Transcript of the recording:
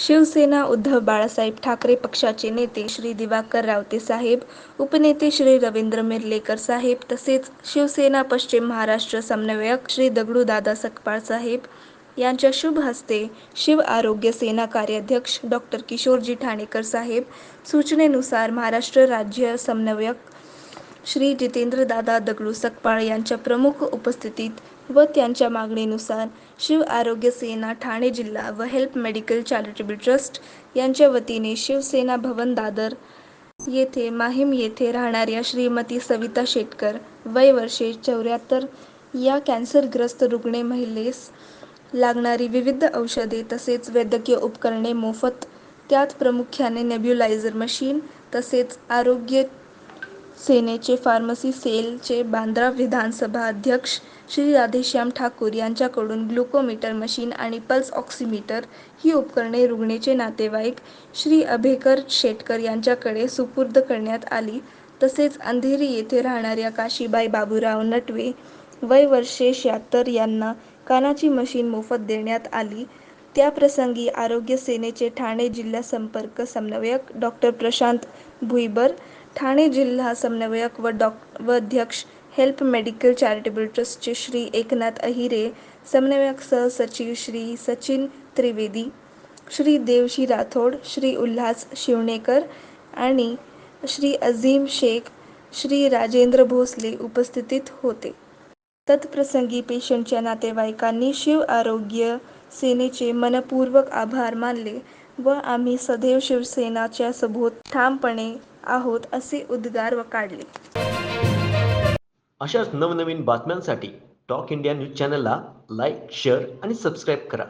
शिवसेना उद्धव बाळासाहेब ठाकरे पक्षाचे नेते श्री दिवाकर रावते साहेब उपनेते श्री रवींद्र मिरलेकर साहेब तसेच शिवसेना पश्चिम महाराष्ट्र समन्वयक श्री दगडू दादा सकपाळ साहेब. यांच्या शुभ हस्ते शिव आरोग्य सेना कार्याध्यक्ष डॉक्टर किशोरजी ठाणेकर साहेब सूचनेनुसार महाराष्ट्र राज्य समन्वयक श्री जितेंद्र दादा दगडू सकपाळ यांच्या प्रमुख उपस्थितीत व त्यांच्या मागणीनुसार शिव आरोग्य सेना ठाणे जिल्हा व हेल्प मेडिकल चॅरिटेबल ट्रस्ट यांच्या वतीने शिवसेना भवन दादर येथे माहीम येथे राहणाऱ्या श्रीमती सविता शेटकर वय वर्षे चौऱ्याहत्तर या कॅन्सरग्रस्त रुग्णे महिलेस लागणारी विविध औषधे तसेच वैद्यकीय उपकरणे मोफत त्यात प्रामुख्याने नेब्युलायझर मशीन तसेच आरोग्य सेनेचे फार्मसी सेलचे बांद्रा विधानसभा अध्यक्ष श्री राधेश्याम ठाकूर यांच्याकडून ग्लुकोमीटर मशीन आणि पल्स ऑक्सिमीटर ही उपकरणे रुग्णेचे नातेवाईक श्री अभेकर शेटकर यांच्याकडे सुपूर्द करण्यात आली. तसेच अंधेरी येथे राहणाऱ्या काशीबाई बाबूराव नटवे वय वर्षे शहात्तर यांना कानाची मशीन मोफत देण्यात आली. त्याप्रसंगी आरोग्य सेनेचे ठाणे जिल्हा संपर्क समन्वयक डॉक्टर प्रशांत भुईबर ठाणे जिल्हा समन्वयक व डॉ व अध्यक्ष हेल्प मेडिकल चॅरिटेबल ट्रस्टचे श्री एकनाथ अहिरे समन्वयक सहसचिव श्री सचिन त्रिवेदी श्री देवशी राठोड श्री उल्हास शिवणेकर आणि श्री अझीम शेख श्री राजेंद्र भोसले उपस्थितीत होते. तत्प्रसंगी पेशंटच्या नातेवाईकांनी शिव आरोग्य सेनेचे मनपूर्वक आभार मानले व आम्ही सदैव शिवसेनाच्या सभोत ठामपणे आहोत असे उद्गार काढले. अशाच नवनवीन बातम्यांसाठी टॉक इंडिया न्यूज चॅनलला लाईक शेअर आणि सबस्क्राईब करा.